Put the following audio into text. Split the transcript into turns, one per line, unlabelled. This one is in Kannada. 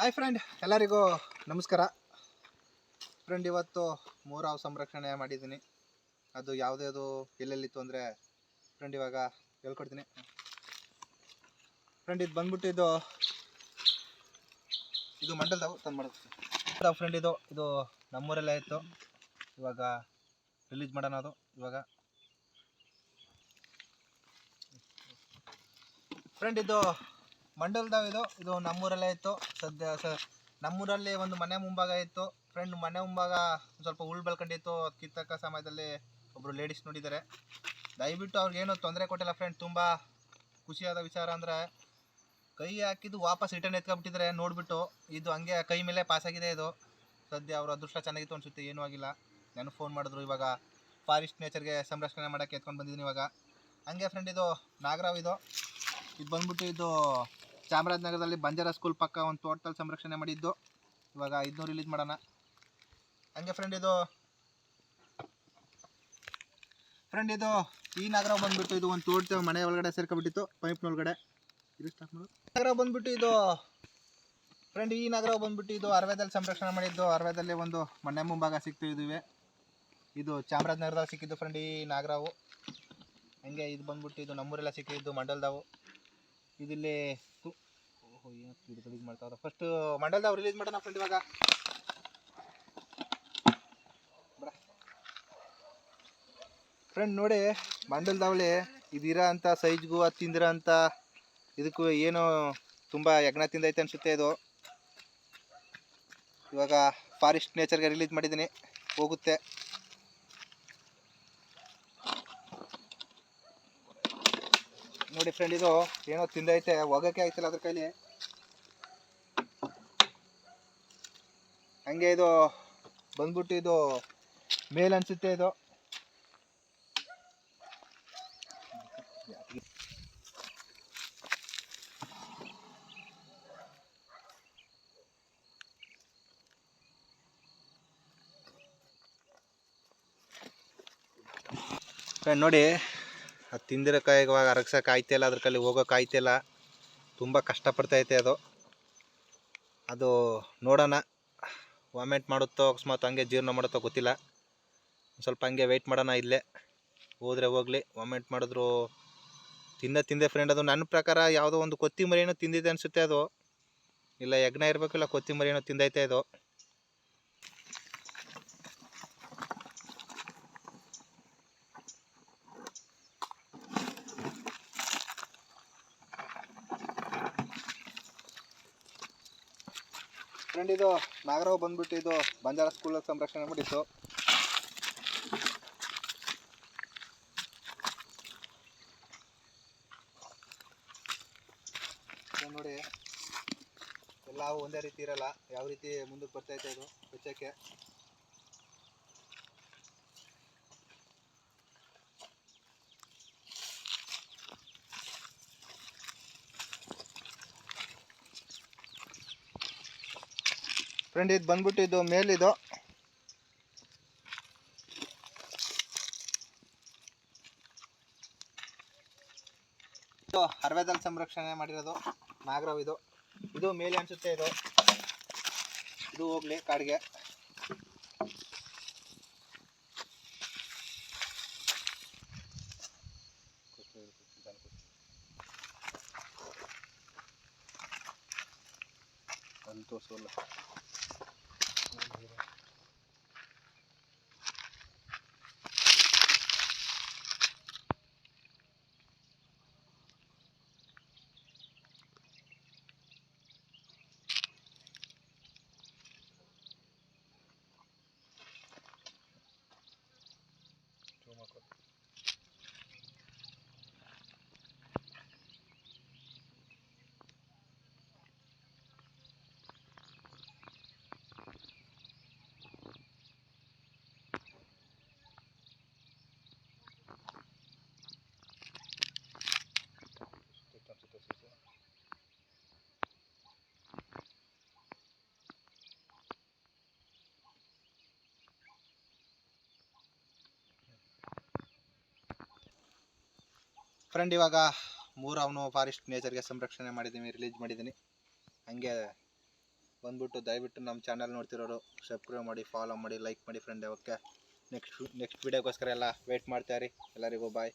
ಹಾಯ್ ಫ್ರೆಂಡ್ ಎಲ್ಲರಿಗೂ ನಮಸ್ಕಾರ. ಫ್ರೆಂಡ್ ಇವತ್ತು ಮೂರಾವ್ ಸಂರಕ್ಷಣೆ ಮಾಡಿದ್ದೀನಿ. ಅದು ಯಾವುದ್ಯಾವುದು ಎಲ್ಲೆಲ್ಲಿತ್ತು ಅಂದರೆ ಫ್ರೆಂಡ್ ಇವಾಗ ಹೇಳ್ಕೊಡ್ತೀನಿ. ಫ್ರೆಂಡ್ ಇದು ಬಂದ್ಬಿಟ್ಟು ಇದು ಇದು ಮಂಡಲ್ದಾವು, ತಂದು ಮಾಡೋದು ಫ್ರೆಂಡ್ ಇದು ಇದು ನಮ್ಮೂರಲ್ಲೇ ಇತ್ತು. ಇವಾಗ ರಿಲೀಸ್ ಮಾಡೋಣ ಅದು, ಇವಾಗ. ಫ್ರೆಂಡ್ ಇದು ಮಂಡಲ್ದಾವ್ ಇದು ಇದು ನಮ್ಮೂರಲ್ಲೇ ಇತ್ತು. ಸದ್ಯ ಸ, ನಮ್ಮೂರಲ್ಲಿ ಒಂದು ಮನೆ ಮುಂಭಾಗ ಇತ್ತು. ಫ್ರೆಂಡ್ ಮನೆ ಮುಂಭಾಗ ಸ್ವಲ್ಪ ಉಳ್ ಬೆಳ್ಕೊಂಡಿತ್ತು. ಕಿತ್ತಕ್ಕ ಸಮಯದಲ್ಲಿ ಒಬ್ರು ಲೇಡೀಸ್ ನೋಡಿದ್ದಾರೆ. ದಯವಿಟ್ಟು ಅವ್ರಿಗೇನು ತೊಂದರೆ ಕೊಟ್ಟಿಲ್ಲ ಫ್ರೆಂಡ್ ತುಂಬ ಖುಷಿಯಾದ ವಿಚಾರ ಅಂದರೆ ಕೈ ಹಾಕಿದ್ದು ವಾಪಸ್ ರಿಟರ್ನ್ ಎತ್ಕೊಂಡ್ಬಿಟ್ಟಿದ್ರೆ ನೋಡಿಬಿಟ್ಟು. ಇದು ಹಂಗೆ ಕೈ ಮೇಲೆ ಪಾಸ್ ಆಗಿದೆ ಇದು. ಸದ್ಯ ಅವ್ರ ಅದೃಷ್ಟ ಚೆನ್ನಾಗಿತ್ತು ಅನ್ಸುತ್ತೆ, ಏನೂ ಆಗಿಲ್ಲ. ನಾನು ಫೋನ್ ಮಾಡಿದ್ರು ಇವಾಗ ಫಾರೆಸ್ಟ್ ನೇಚರ್ಗೆ ಸಂರಕ್ಷಣೆ ಮಾಡೋಕ್ಕೆ ಎತ್ಕೊಂಡು ಬಂದಿದ್ದೀನಿ ಇವಾಗ. ಹಂಗೆ ಫ್ರೆಂಡ್ ಇದು ನಾಗರಾವ್ ಇದು. ಇದು ಬಂದ್ಬಿಟ್ಟು ಇದು ಚಾಮರಾಜನಗರದಲ್ಲಿ ಬಂಜಾರ ಸ್ಕೂಲ್ ಪಕ್ಕ ಒಂದು ತೋಟದಲ್ಲಿ ಸಂರಕ್ಷಣೆ ಮಾಡಿದ್ದು. ಇವಾಗ ಐದುನೂರು ರಿಲೀಸ್ ಮಾಡೋಣ. ಹಂಗೆ ಫ್ರೆಂಡ್ ಇದು ಫ್ರೆಂಡ್ ಇದು ಈ ನಗರ ಬಂದ್ಬಿಟ್ಟು ಇದು ಒಂದು ತೋಟ ಮನೆ ಒಳಗಡೆ ಸೇರ್ಕೊಬಿಟ್ಟಿತ್ತು ಪೈಪ್ನ ಒಳಗಡೆ. ಇದು ಮಾಡು. ನಗರ ಬಂದ್ಬಿಟ್ಟು ಇದು ಫ್ರೆಂಡ್ ಈ ನಗರ ಬಂದ್ಬಿಟ್ಟು ಇದು ಅರವೇದಲ್ಲಿ ಸಂರಕ್ಷಣೆ ಮಾಡಿದ್ದು. ಅರವೇದಲ್ಲಿ ಒಂದು ಮನೆ ಮುಂಭಾಗ ಸಿಕ್ತು ಇದುವೆ ಇದು ಚಾಮರಾಜನಗರದಲ್ಲಿ ಸಿಕ್ಕಿದ್ದು ಫ್ರೆಂಡ್ ಈ ನಾಗರಾವು. ಹಂಗೆ ಇದು ಬಂದ್ಬಿಟ್ಟು ಇದು ನಮ್ಮೂರೆಲ್ಲ ಸಿಕ್ಕಿದ್ದು ಮಂಡಲ್ದಾವು. ಇದಿಲ್ಲಿ ಏನು ಸ್ಪೀಡ್ ಮಾಡ್ತಾವ್ರ ಫಸ್ಟ್ ಮಂಡಲ್ದಾವ್ ರಿಲೀಸ್ ಮಾಡೋಣ ಫ್ರೆಂಡ್ ಇವಾಗ. ಫ್ರೆಂಡ್ ನೋಡಿ ಮಂಡಲ್ದಾವ್ಳೆ ಇದಿರೋ ಅಂಥ ಸೈಜ್ಗೂ ಅದು ತಿಂದಿರೋ ಅಂತ, ಇದಕ್ಕೂ ಏನೋ ತುಂಬ ಯಜ್ಞ ತಿಂದೈತೆ ಅನಿಸುತ್ತೆ ಇದು. ಇವಾಗ ಫಾರೆಸ್ಟ್ ನೇಚರ್ಗೆ ರಿಲೀಸ್ ಮಾಡಿದ್ದೀನಿ, ಹೋಗುತ್ತೆ. ನೋಡಿ ಫ್ರೆಂಡ್ ಇದು, ಏನೋ ತಿಂದೈತೆ, ಹೋಗಕ್ಕೆ ಆಯ್ತಿಲ್ಲ ಅದ್ರ ಕೈಲಿ. ಹಂಗೆ ಇದು ಬಂದ್ಬಿಟ್ಟು ಇದು ಮೇಲ್ ಅನ್ಸುತ್ತೆ ಇದು. ನೋಡಿ, ಅದು ತಿಂದಿರೋ ಕಾಯಿ ಇವಾಗ ಅರಗ್ಸಕ್ಕೆ ಆಯ್ತಿಲ್ಲ ಅದ್ರ ಕಲ್ಲಿ ಹೋಗೋಕೆ ಆಯ್ತಿಲ್ಲ ತುಂಬ ಕಷ್ಟಪಡ್ತೈತೆ ಅದು. ಅದು ನೋಡೋಣ. ವಾಮೆಂಟ್ ಮಾಡುತ್ತೋ, ಅಕಸ್ಮಾತ್ ಹಂಗೆ ಜೀರ್ಣ ಮಾಡುತ್ತೋ ಗೊತ್ತಿಲ್ಲ. ಸ್ವಲ್ಪ ಹಂಗೆ ವೆಯ್ಟ್ ಮಾಡೋಣ ಇಲ್ಲೇ. ಹೋದರೆ ಹೋಗಲಿ ವಾಮೆಂಟ್ ಮಾಡಿದ್ರು, ತಿಂದ ತಿಂದೆ ಫ್ರೆಂಡ್ ಅದು. ನನ್ನ ಪ್ರಕಾರ ಯಾವುದೋ ಒಂದು ಕೊತ್ತಿಮರಿ ಏನೋ ತಿಂದಿದೆ ಅನಿಸುತ್ತೆ ಅದು. ಇಲ್ಲ, ಯಜ್ಞ ಇರಬೇಕಿಲ್ಲ ಕೊತ್ತಿಮರಿ ಏನೋ ತಿಂದೈತೆ ಅದು. ಫ್ರೆಂಡ್ ಇದು ನಾಗರಾವ್ ಬಂದ್ಬಿಟ್ಟು ಇದು ಬಂಜಾರ ಸ್ಕೂಲ್ ಸಂರಕ್ಷಣೆ ಮಾಡಿತ್ತು ನೋಡಿ ಎಲ್ಲ ಒಂದೇ ರೀತಿ ಇರಲ್ಲ. ಯಾವ ರೀತಿ ಮುಂದಕ್ಕೆ ಇದೆ ಇದು ಹೆಚ್ಚಕ್ಕೆ ಫ್ರೆಂಡ್, ಇದು ಬಂದ್ಬಿಟ್ಟು ಇದು ಮೇಲಿದು. ಇದು ಅರ್ವೇದಲ್ಲಿ ಸಂರಕ್ಷಣೆ ಮಾಡಿರೋದು, ನಾಗರಾವ್ ಇದು. ಇದು ಮೇಲೆ ಅನ್ಸುತ್ತೆ ಇದು. ಇದು ಹೋಗ್ಲಿ ಕಾಡಿಗೆ. ಅಲ್ಲಿ ಫ್ರೆಂಡ್ ಇವಾಗ ಮೂರು ಅವನು ಫಾರೆಸ್ಟ್ ನೇಚರ್ಗೆ ಸಂರಕ್ಷಣೆ ಮಾಡಿದ್ದೀನಿ ರಿಲೀಸ್ ಮಾಡಿದ್ದೀನಿ ಹಂಗೆ ಬಂದ್ಬಿಟ್ಟು ದಯವಿಟ್ಟು ನಮ್ಮ ಚಾನಲ್ ನೋಡ್ತಿರೋರು ಸಬ್ಸ್ಕ್ರೈಬ್ ಮಾಡಿ ಫಾಲೋ ಮಾಡಿ ಲೈಕ್ ಮಾಡಿ ಫ್ರೆಂಡ್ ಓಕೆ? ನೆಕ್ಸ್ಟ್ ನೆಕ್ಸ್ಟ್ ವೀಡಿಯೋಗೋಸ್ಕರ ಎಲ್ಲ ವೆಯ್ಟ್ ಇರಿ. ಎಲ್ಲರಿಗೂ ಬಾಯ್